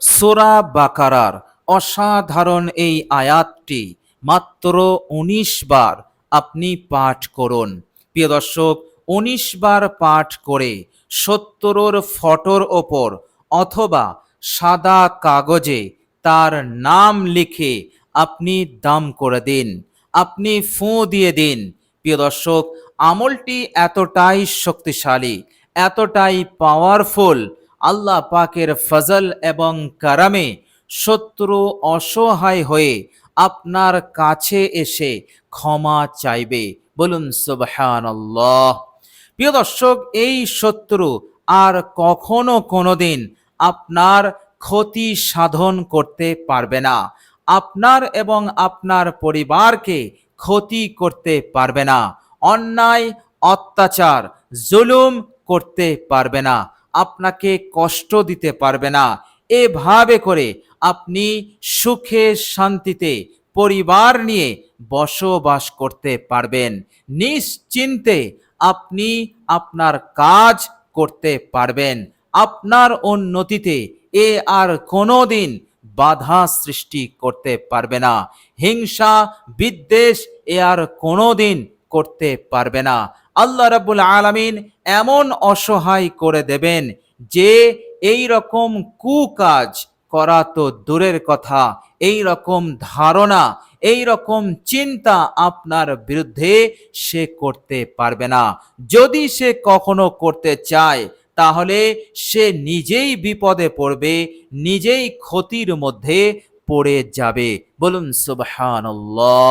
সোরা বাকারার অসাধারণ এই আয়াতটি মাত্র উনিশ বার আপনি পাঠ করুন। প্রিয় দর্শক, উনিশ বার পাঠ করে সত্তরর ফটোর ওপর অথবা সাদা কাগজে তার নাম লিখে আপনি দাম করে দিন, আপনি ফোঁ দিয়ে দিন। প্রিয় দর্শক, আমলটি এতটাই শক্তিশালী, এতটাই পাওয়ারফুল আল্লাহ পাকের ফজল এবং কারামে শত্রু অসহায় হয়ে আপনার কাছে এসে ক্ষমা চাইবে। বলুন, সুবহানাল্লাহ। প্রিয় দর্শক, এই শত্রু আর কখনো কোনোদিন আপনার ক্ষতি সাধন করতে পারবে না। আপনার এবং আপনার পরিবারকে ক্ষতি করতে পারবে না। অন্যায়, অত্যাচার, জুলুম করতে পারবে না। আপনাকে কষ্ট দিতে পারবে না। এভাবে করে আপনি সুখে শান্তিতে পরিবার নিয়ে বসবাস করতে পারবেন। নিশ্চিন্তে আপনি আপনার কাজ করতে পারবেন। আপনার উন্নতিতে এ আর কোনোদিন বাধা সৃষ্টি করতে পারবে না। হিংসা, বিদ্বেষ এ আর কোনোদিন করতে পারবে না। আল্লাহ রাব্বুল আলামিন এমন অসহায় করে দেবেন যে এই রকম কুকাজ করা তো দূরের কথা এই রকম ধারণা এই রকম চিন্তা আপনার বিরুদ্ধে সে করতে পারবে না। যদি সে কখনো করতে চায়, তাহলে সে নিজেই বিপদে পড়বে, নিজেই ক্ষতির মধ্যে পড়ে যাবে। বলুন সুবহানাল্লাহ।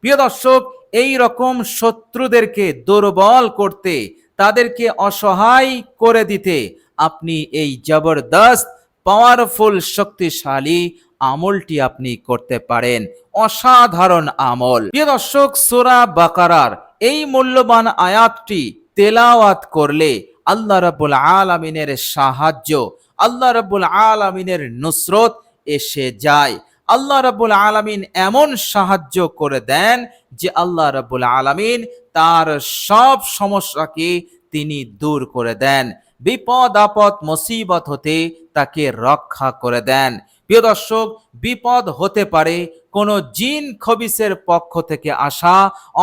প্রিয় দর্শক এই রকম শত্রুদেরকে দুর্বল করতে, তাদেরকে অসহায় করে দিতে, আপনি এই জবরদস্ত পাওয়ারফুল শক্তিশালী আমলটি আপনি করতে পারেন। অসাধারণ আমল। প্রিয় দর্শক, সোরা বাকারার এই মূল্যবান আয়াতটি তেলাওয়াত করলে আল্লাহ রাব্বুল আলামিনের সাহায্য, আল্লাহ রাব্বুল আলামিনের নুসরত এসে যায়। আল্লাহ রাবুল আলমিন এমন সাহায্য করে দেন যে আল্লাহ রাবুল আলমিন তার সব সমস্যাকে তিনি দূর করে দেন। বিপদ, আপদ, মুসিবত হতে তাকে রক্ষা করে দেন। প্রিয় দর্শক, বিপদ হতে পারে কোনো জিন খবিসের পক্ষ থেকে আসা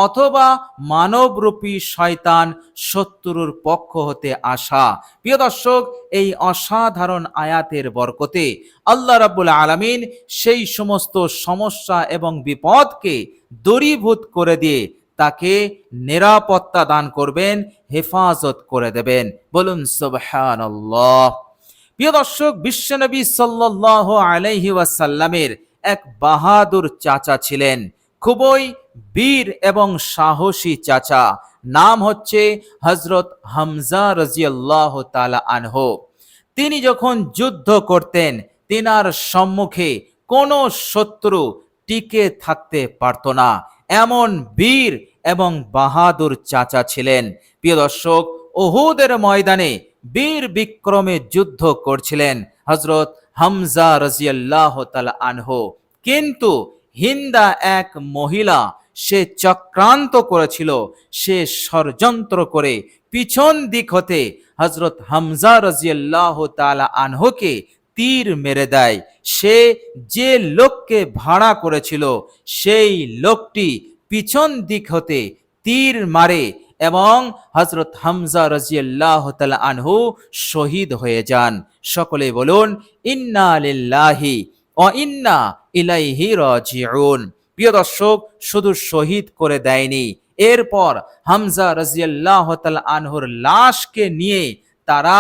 অথবা মানবরূপী শয়তান শত্রুর পক্ষ হতে আসা। প্রিয় দর্শক, এই অসাধারণ আয়াতের বরকতে আল্লাহ রাব্বুল আলামিন সেই সমস্ত সমস্যা এবং বিপদকে দূরীভূত করে দিয়ে তাকে নিরাপত্তা দান করবেন, হেফাজত করে দেবেন। বলুন, সুবহানাল্লাহ। প্রিয় দর্শক, বিশ্বনবী সাল্লাল্লাহু আলাইহি ওয়াসাল্লামের এক বাহাদুর চাচা ছিলেন। খুবই বীর এবং সাহসী চাচা। নাম হচ্ছে হজরত হামজা রাজিয়াল্লাহ তালা আনহো। তিনি যখন যুদ্ধ করতেন, তিনার সম্মুখে কোনো শত্রু টিকে থাকতে পারত না। এমন বীর এবং বাহাদুর চাচা ছিলেন। প্রিয় দর্শক ওহুদের ময়দানে বীর বিক্রমে যুদ্ধ করছিলেন হজরত হামজা রাজিয়াল্লাহ তালা আনহো। কিন্তু হিন্দা এক মহিলা সে চক্রান্ত করেছিল, সে ষড়যন্ত্র করে পিছন দিক হতে হজরত হামজা রাজিয়াল্লাহ তালা আনহোকে তীর মেরে দেয়। সে যে লোককে ভাড়া করেছিল, সেই লোকটি পিছন দিক হতে তীর মারে এবং হজরত হামজা রাজিয়াল্লাহ তালা আনহু শহীদ হয়ে যান। সকলে বলুন, ইন্না লিল্লাহি ও ইন্না ইলাইহি রাজিউন। প্রিয় দর্শক, শুধু শহীদ করে দেয়নি, এরপর হামজা রাজিয়াল্লাহ তালা আনহুর লাশকে নিয়ে তারা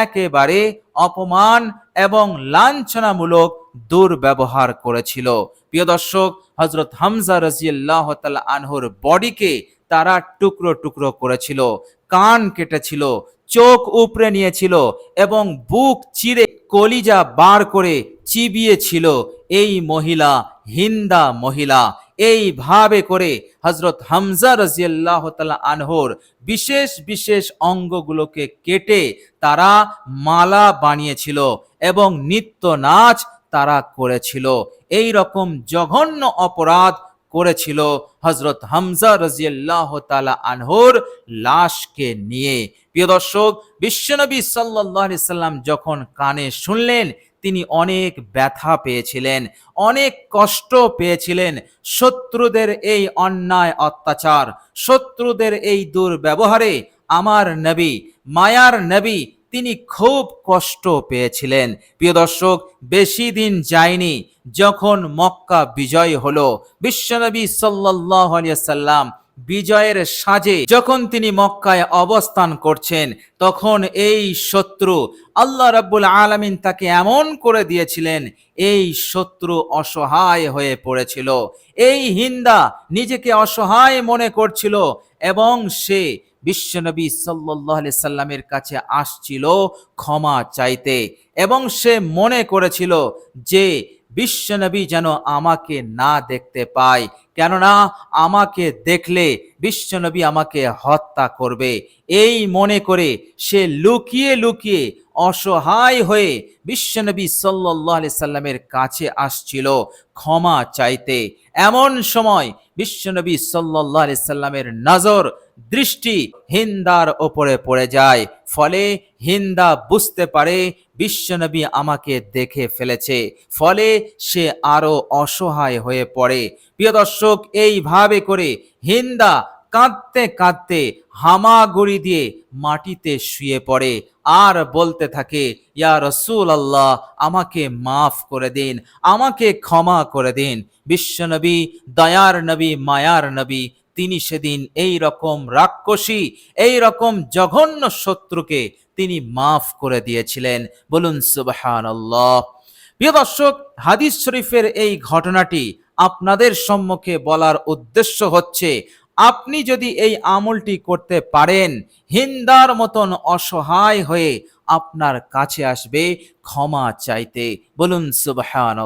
একেবারে অপমান এবং লাঞ্ছনামূলক দুর্ব্যবহার করেছিল। প্রিয় দর্শক হজরত হামজা রাজিয়াল্লাহ তালা আনহুর বডিকে তারা টুকরো টুকরো করেছিল, কান কেটেছিল, চোখ উপড়ে নিয়েছিল এবং বুক চিরে কলিজা বার করে চিবিয়েছিল। এই মহিলা হিন্দা মহিলা, এইভাবে করে হজরত হামজা রাজিয়াল্লাহ তালা আনহর বিশেষ বিশেষ অঙ্গগুলোকে কেটে তারা মালা বানিয়েছিল এবং নিত্য নাচ তারা করেছিল। এই রকম জঘন্য অপরাধ করেছিল হজরত হামজা রাজিয়াল্লাহ তালা আনহুর লাশকে নিয়ে। প্রিয় দর্শক বিশ্বনবী সাল্লাহ আলি সাল্লাম যখন কানে শুনলেন, তিনি অনেক ব্যথা পেয়েছিলেন, অনেক কষ্ট পেয়েছিলেন। শত্রুদের এই অন্যায় অত্যাচার, শত্রুদের এই দুর্ব্যবহারে আমার নবী, মায়ার নবী তিনি খুব কষ্ট পেয়েছিলেন। প্রিয় দর্শক, বেশি দিন যায়নি যখন মক্কা বিজয় হলো। বিশ্বনবী সাল্লাহ সাল্লাম বিজয়ের সাজে যখন তিনি মক্কায় অবস্থান করছেন, তখন এই শত্রু আল্লাহ রাব্বুল আলামিন তাকে এমন করে দিয়েছিলেন, এই শত্রু অসহায় হয়ে পড়েছিল। এই হিন্দা নিজেকে অসহায় মনে করছিল এবং সে বিশ্বনবী সাল্লাহ সাল্লামের কাছে আসছিল ক্ষমা চাইতে এবং সে মনে করেছিল যে বিশ্বনবী যেন আমাকে না দেখতে পায়। কেননা আমাকে দেখলে বিশ্বনবী আমাকে হত্যা করবে। এই মনে করে সে লুকিয়ে লুকিয়ে অসহায় হয়ে বিশ্বনবী সাল্লাহ সাল্লামের কাছে আসছিল ক্ষমা চাইতে। এমন সময় বিশ্বনবী সাল্লাহ সাল্লামের নজর দৃষ্টি হিন্দার ওপরে পড়ে যায়। ফলে হিন্দা বুঝতে পারে, বিশ্বনবী আমাকে দেখে ফেলেছে। ফলে সে আরও অসহায় হয়ে পড়ে। প্রিয় দর্শক, এইভাবে করে হিন্দা কাঁদতে কাঁদতে হামাগুড়ি দিয়ে মাটিতে শুয়ে পড়ে। আর বলতে থাকে, ইয়া রসুল আল্লাহ আমাকে মাফ করে দিন, আমাকে ক্ষমা করে দিন। বিশ্বনবী, দয়ার নবী, মায়ার নবী তিনি সেদিন এই রকম রাক্ষসী, এই রকম জঘন্য শত্রুকে তিনি মাফ করে দিয়েছিলেন। বলুন সুবহান আল্লাহ প্রিয় দর্শক, হাদিস শরীফের এই ঘটনাটি আপনাদের সম্মুখে বলার উদ্দেশ্য হচ্ছে, আপনি যদি এই আমলটি করতে পারেন, হিন্দার মতন অসহায় হয়ে আপনার কাছে আসবে ক্ষমা চাইতে। বলুন সুবহান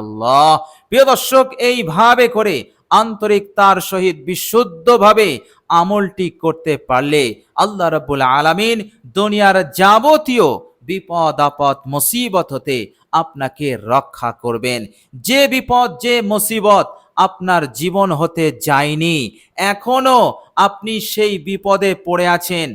প্রিয় দর্শক, এইভাবে করে আন্তরিকতার সহিত বিশুদ্ধভাবে আমলটি করতে পারলে আল্লাহ রব্বুল আলামিন দুনিয়ার যাবতীয় বিপদ, আপদ, মুসিবত হতে আপনাকে রক্ষা করবেন। যে বিপদ, যে মুসিবত আপনার জীবন হতে যায়নি, এখনও আপনি সেই বিপদে পড়ে আছেন।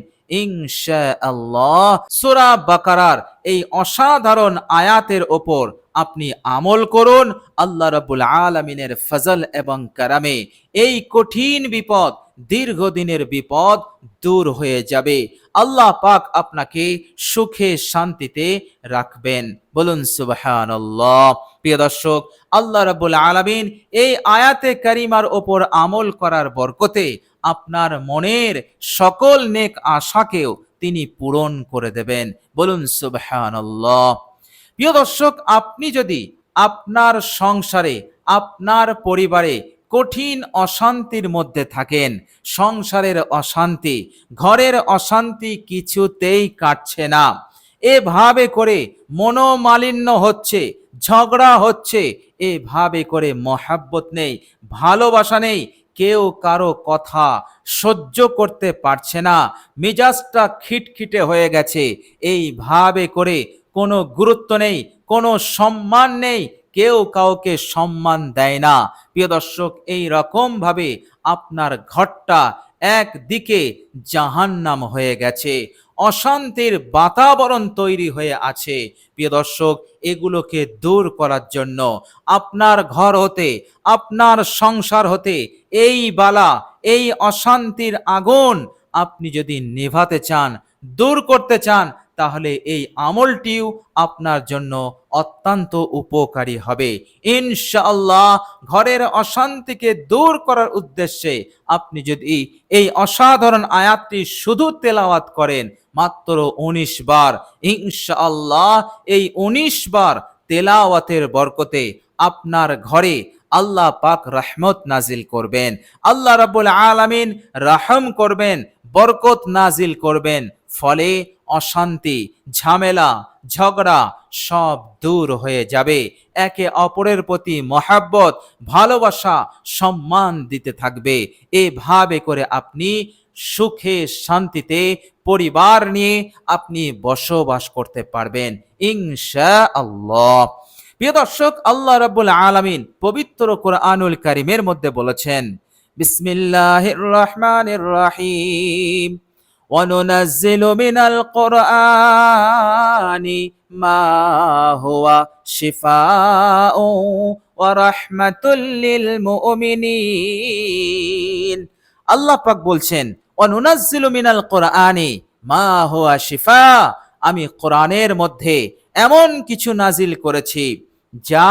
ইনশা আল্লাহ সুরা বাকারার এই অসাধারণ আয়াতের ওপর আপনি আমল করুন আল্লাহ রাব্বুল আলামিনের ফজল এবং কারামে। এই কঠিন বিপদ, দীর্ঘদিনের বিপদ দূর হয়ে যাবে। আল্লাহ পাক আপনাকে সুখে শান্তিতে রাখবেন। বলুন সুবহানাল্লাহ। প্রিয় দর্শক, আল্লাহ রাব্বুল আলামিন এই আয়াতে কারিমার ওপর আমল করার বরকতে আপনার মনের সকল নেক আশাকেও তিনি পূরণ করে দেবেন। বলুন সুবহানাল্লাহ। প্রিয় দর্শক, আপনি যদি আপনার সংসারে, আপনার পরিবারে কঠিন অশান্তির মধ্যে থাকেন, সংসারের অশান্তি, ঘরের অশান্তি কিছুতেই কাটছে না। এভাবে করে মনোমালিন্য হচ্ছে, ঝগড়া হচ্ছে, এভাবে করে মহাব্বত নেই, ভালোবাসা নেই, কেউ কারও কথা সহ্য করতে পারছে না, মেজাজটা খিটখিটে হয়ে গেছে। এইভাবে করে কোনো গুরুত্ব নেই, কোনো সম্মান নেই, কেউ কাউকে সম্মান দেয় না। প্রিয় দর্শক এই রকম ভাবে আপনার ঘরটা একদিকে জাহান্নাম হয়ে গেছে, অশান্তির বাতাবরণ তৈরি হয়ে আছে। প্রিয় দর্শক, এগুলোকে দূর করার জন্য, আপনার ঘর হতে, আপনার সংসার হতে, এই বালা, এই অশান্তির আগুন আপনি যদি নেভাতে চান, দূর করতে চান তাহলে এই আমলটিও আপনার জন্য অত্যন্ত উপকারী হবে। ইনশাআল্লাহ ঘরের অশান্তিকে দূর করার উদ্দেশ্যে আপনি যদি এই অসাধারণ আয়াতটি শুধু তেলাওয়াত করেন, মাত্র উনিশ বার, ইনশাআল্লাহ এই উনিশ বার তেলাওয়াতের বরকতে আপনার ঘরে আল্লাহ পাক রহমত নাজিল করবেন। আল্লাহ রাব্বুল আলামিন রাহম করবেন, বরকত নাজিল করবেন। ফলে অশান্তি, ঝামেলা, ঝগড়া সব দূর হয়ে যাবে। একে অপরের প্রতি মহাব্বত, ভালোবাসা, সম্মান দিতে থাকবে। এভাবে করে আপনি সুখে, শান্তিতে পরিবার নিয়ে আপনি বসবাস করতে পারবেন। ইনশা আল্লাহ প্রিয় দর্শক, আল্লাহ রাব্বুল আলামিন পবিত্র কোরআনুল কারিমের মধ্যে বলেছেন, বিসমিল্লাহির রহমানির রহিম। وننزل من القرآن ما هو شفاء ورحمة للمؤمنين আল্লাহ পাক বলছেন অনুনাজ্জিলু মিনাল কোরআনি মা হুয়া শিফা আমি কোরআনের মধ্যে এমন কিছু নাজিল করেছি যা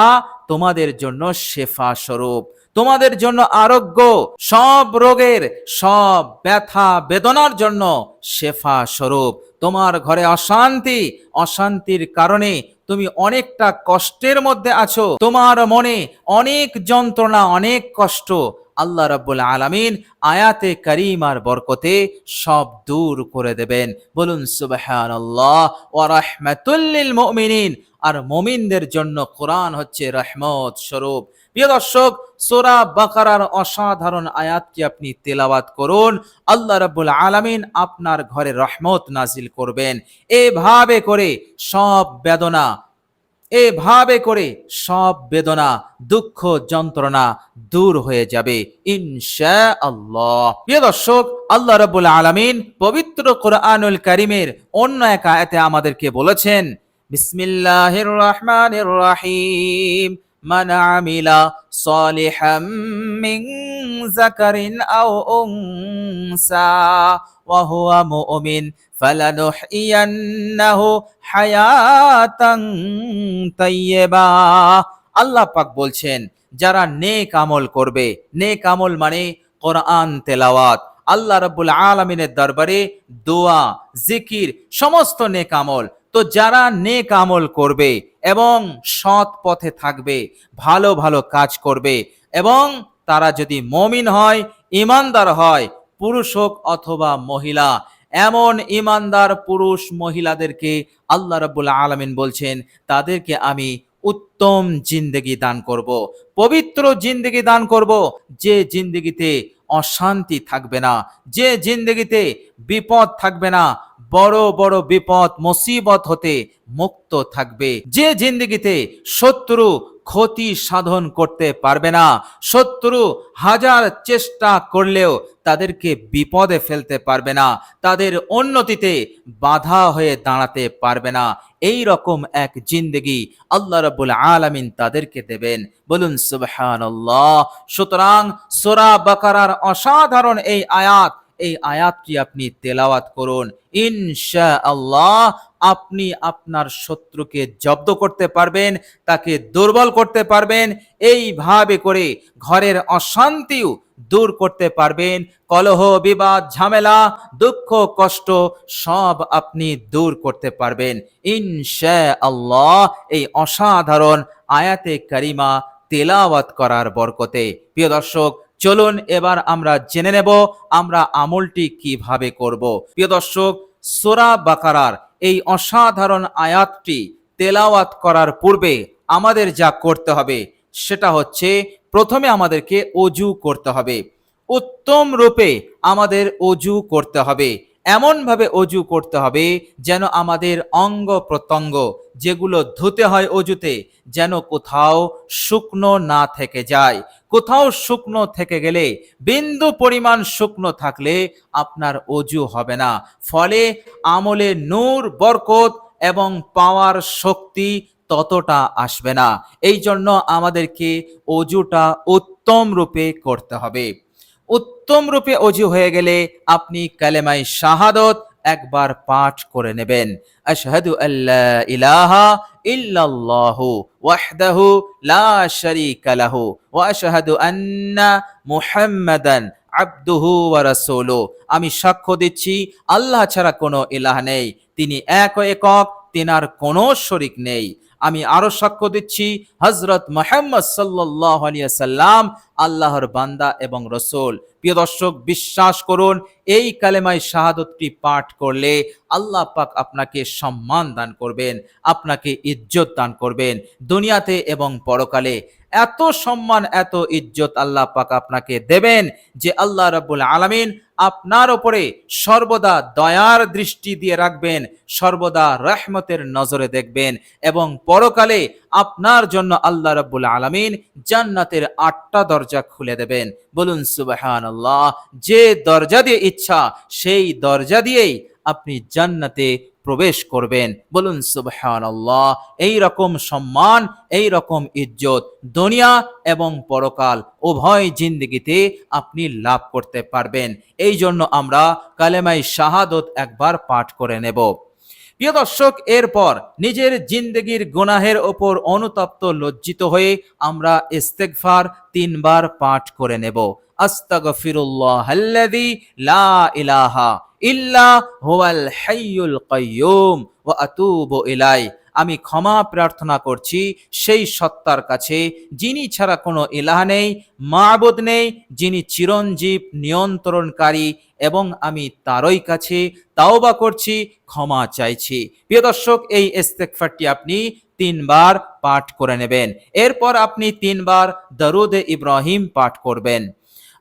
তোমাদের জন্য শেফা স্বরূপ তোমাদের জন্য আরোগ্য, সব রোগের, সব ব্যথা বেদনার জন্য শেফা স্বরূপ তোমার ঘরে অশান্তি, অশান্তির কারণে তুমি অনেকটা কষ্টের মধ্যে আছো। তোমার মনে অনেক যন্ত্রণা, অনেক কষ্ট। আল্লাহ রাব্বুল আলামিন আয়াতে কারিমার বরকতে সব দূর করে দেবেন। বলুন সুবহানাল্লাহ। ওয়া রাহমাতুল লিল মুমিনিন। আর মুমিনদের জন্য কোরআন হচ্ছে রহমত স্বরূপ। প্রিয় দর্শক, সোরা বাকারার অসাধারণ আয়াতকে আপনি তেলাওয়াত করুন। আল্লাহ রাব্বুল আলামিন আপনার ঘরে রহমত নাজিল করবেন। এভাবে করে সব বেদনা, এভাবে করে সব বেদনা, দুঃখ যন্ত্রণা দূর হয়ে যাবে ইনশা আল্লাহ প্রিয় দর্শক, আল্লাহ আলামিন পবিত্র কোরআনুল কারিমের অন্য এক আয়াতে আমাদেরকে বলেছেন বিসমিল্লাহির রহমানির রহিম মান আমিলা সালিহাম মিন যাকারিন আও উনসা ওয়া হুয়া মুমিন। ফালানুহইয়ান্নাহু হায়াতান তাইয়্যিবা আল্লাহ পাক বলছেন, যারা নেক আমল করবে, নেক আমল মানে কোরআন তেলাওয়াত। আল্লাহ রব্বুল আলমিনের দরবারে দোয়া, জিকির, সমস্ত নেক আমল তো যারা নেক আমল করবে এবং সৎ পথে থাকবে, ভালো ভালো কাজ করবে এবং তারা যদি মমিন হয়, ইমানদার হয়, পুরুষ হোক অথবা মহিলা, এমন ইমানদার পুরুষ মহিলাদেরকে আল্লাহ রাব্বুল আলামিন বলছেন, তাদেরকে আমি উত্তম জিন্দেগি দান করব, পবিত্র জিন্দেগি দান করব। যে জিন্দেগিতে অশান্তি থাকবে না, যে জিন্দেগিতে বিপদ থাকবে না বড় বড় বিপদ, মুসিবত হতে মুক্ত থাকবে। যে জিন্দেগিতে শত্রু ক্ষতি সাধন করতে পারবে না, শত্রু হাজার চেষ্টা করলেও তাদেরকে বিপদে ফেলতে পারবে না, তাদের উন্নতিতে বাধা হয়ে দাঁড়াতে পারবে না। এই রকম এক জিন্দেগি আল্লাহ রাব্বুল আলামিন তাদেরকে দেবেন। বলুন, সুবহানাল্লাহ। সুতরাং সূরা বাকারার অসাধারণ এই আয়াত এই আয়াতটি আপনি তেলাওয়াত করুন। ইনশা আল্লাহ আপনি আপনার শত্রুকে জব্দ করতে পারবেন, তাকে দুর্বল করতে পারবেন, এইভাবে করে ঘরের অশান্তিও দূর করতে পারবেন। কলহ, বিবাদ, ঝামেলা, দুঃখ, কষ্ট সব আপনি দূর করতে পারবেন। ইনশা আল্লাহ এই অসাধারণ আয়াতে কারিমা তেলাওয়াত করার বরকতে। প্রিয় দর্শক চলুন এবার আমরা জেনে নেব আমরা আমলটি কীভাবে করব। প্রিয় দর্শক, সোরা বাকারার এই অসাধারণ আয়াতটি তেলাওয়াত করার পূর্বে আমাদের যা করতে হবে সেটা হচ্ছে প্রথমে আমাদেরকে অজু করতে হবে। উত্তম রূপে আমাদের অজু করতে হবে। এমনভাবে অজু করতে হবে যেন আমাদের অঙ্গ প্রত্যঙ্গ যেগুলো ধুতে হয় অজুতে যেন কোথাও শুকনো না থেকে যায়। কোথাও শুকনো থেকে গেলে বিন্দু পরিমাণ শুকনো থাকলে আপনার অজু হবে না। ফলে আমলে নূর, বরকত এবং পাওয়ার শক্তি ততটা আসবে না। এই জন্য আমাদেরকে অজুটা উত্তম রূপে করতে হবে। উত্তম রূপে অজু হয়ে গেলে আপনি কালেমাই শাহাদত একবার পাঠ করে নেবেন। আশহাদু আল্লা ইলাহা ইল্লাল্লাহু ওয়াহদাহু লা শারীকা লাহু ওয়া আশহাদু আন্না মুহাম্মাদান আবদুহু ওয়া রাসূলুহু আমি সাক্ষ্য দিচ্ছি, আল্লাহ ছাড়া কোনো ইলাহ নেই। তিনি এক একক, তেনার কোনো শরিক নেই। আমি আরও সাক্ষ্য দিচ্ছি হজরত মোহাম্মদ সাল্লাম আল্লাহর বান্দা এবং রসুল। প্রিয় দর্শক, বিশ্বাস করুন, এই কালেমাই শাহাদতটি পাঠ করলে আল্লাহ পাক আপনাকে সম্মান দান করবেন, আপনাকে ইজ্জত দান করবেন। দুনিয়াতে এবং পরকালে এত সম্মান, এত ইজ্জত আল্লাহ পাক আপনাকে দেবেন যে আল্লাহ রাব্বুল আলামিন আপনার ওপরে সর্বদা দয়ার দৃষ্টি দিয়ে রাখবেন, সর্বদা রহমতের নজরে দেখবেন এবং পরকালে আপনার জন্য আল্লাহ রাব্বুল আলামিন জান্নাতের আটটা দরজা খুলে দেবেন। বলুন সুবহানাল্লাহ, যে দরজা দিয়ে ইচ্ছা, সেই দরজা দিয়েই আপনি জান্নাতে প্রবেশ করবেন। বলুন, সুবহানাল্লাহ এই রকম সম্মান এই রকম ইজ্জত দুনিয়া এবং পরকাল উভয় জিন্দগিতে আপনি লাভ করতে পারবেন। এই জন্য আমরা কালেমাই শাহাদত একবার পাঠ করে নেব। প্রিয় দর্শক, এরপর নিজের জিন্দগির গুনাহের ওপর অনুতপ্ত লজ্জিত হয়ে আমরা ইস্তেগফার তিনবার পাঠ করে নেব। আস্তাগফিরুল্লাহ লা ইলাহা ইল্লা হুয়াল হাইয়ুল কাইয়্যুম ওয়া আতুবু ইলাই আমি ক্ষমা প্রার্থনা করছি সেই সত্তার কাছে, যিনি ছাড়া কোনো ইলাহ নেই, মাবুদ নেই, যিনি চিরঞ্জীব, নিয়ন্ত্রণকারী এবং আমি তারই কাছে তাওবা করছি, ক্ষমা চাইছি। প্রিয় দর্শক, এই ইস্তেগফারটি আপনি তিনবার পাঠ করে নেবেন। এরপর আপনি তিনবার দরুদ ইব্রাহিম পাঠ করবেন।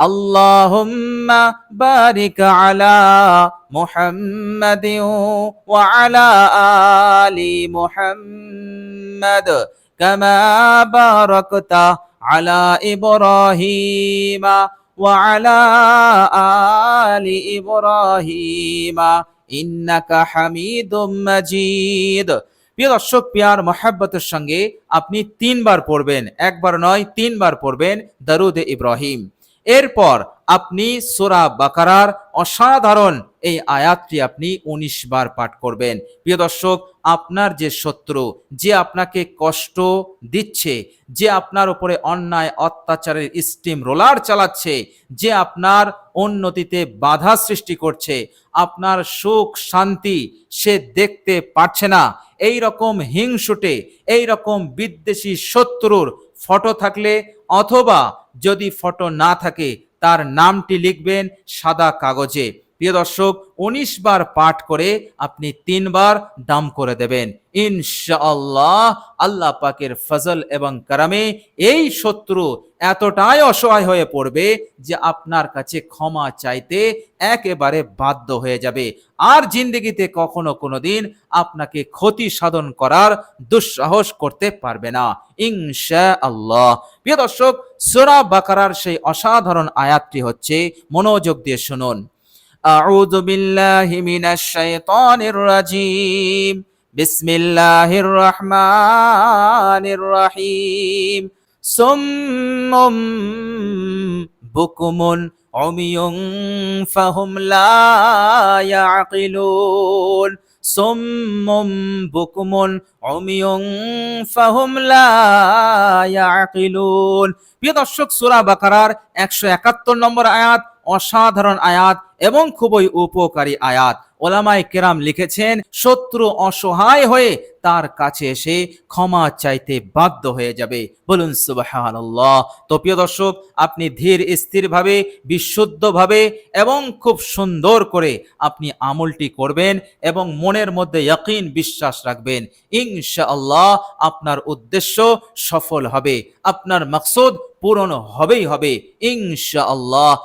اللهم بارك আলা محمد وعلى آل আলি كما باركت على আলা وعلى آل إبراهيم আলি حميد مجيد প্রিয় দর্শক পেয়ার মহাব্বতের সঙ্গে আপনি তিনবার পড়বেন, একবার নয়, তিনবার পড়বেন দারুদ ইব্রাহিম। এরপর আপনি সোরা বাকারার অসাধারণ এই আয়াতটি আপনি উনিশ বার পাঠ করবেন। প্রিয় দর্শক, আপনার যে শত্রু, যে আপনাকে কষ্ট দিচ্ছে, যে আপনার উপরে অন্যায়, অত্যাচারের স্টিম রোলার চালাচ্ছে, যে আপনার উন্নতিতে বাধা সৃষ্টি করছে, আপনার সুখ, শান্তি সে দেখতে পারছে না। এই রকম হিংসুটে, এই রকম বিদ্বেষী শত্রুর ফটো থাকলে অথবা যদি ফটো না থাকে তার নামটি লিখবেন সাদা কাগজে। প্রিয় দর্শক, উনিশ বার পাঠ করে আপনি তিনবার দাম করে দেবেন। ইনশাআল্লাহ আল্লাহ পাকের ফজল এবং কারামে এই শত্রু এতটাই অসহায় হয়ে পড়বে যে আপনার কাছে ক্ষমা চাইতে একেবারে বাধ্য হয়ে যাবে। আর জিন্দগিতে কখনো কোনোদিন আপনাকে ক্ষতি সাধন করার দুঃসাহস করতে পারবে না। ইনশা আল্লাহ প্রিয় দর্শক, সোরা বাকারার সেই অসাধারণ আয়াতটি হচ্ছে, মনোযোগ দিয়ে শুনুন। أعوذ بالله من الشيطان الرجيم بسم الله الرحمن الرحيم صم بكم عمي فهم لا يعقلون صم بكم عمي فهم لا يعقلون প্রিয় দর্শক সূরা বাকারার 171 নম্বর আয়াত অসাধারণ আয়াত এবং খুবই উপকারী আয়াত। ওলামাই কেরাম লিখেছেন, শত্রু অসহায় হয়ে তার কাছে এসে ক্ষমা চাইতে বাধ্য হয়ে যাবে। বলুন, সুবহানাল্লাহ। তো প্রিয় দর্শক, আপনি ধীর, স্থিরভাবে, বিশুদ্ধভাবে এবং খুব সুন্দর করে আপনি আমলটি করবেন এবং মনের মধ্যে ইয়াকিন বিশ্বাস রাখবেন। ইনশাআল্লাহ আপনার উদ্দেশ্য সফল হবে। আপনার মাকসুদ পূরণ হবেই হবে। ইনশাআল্লাহ।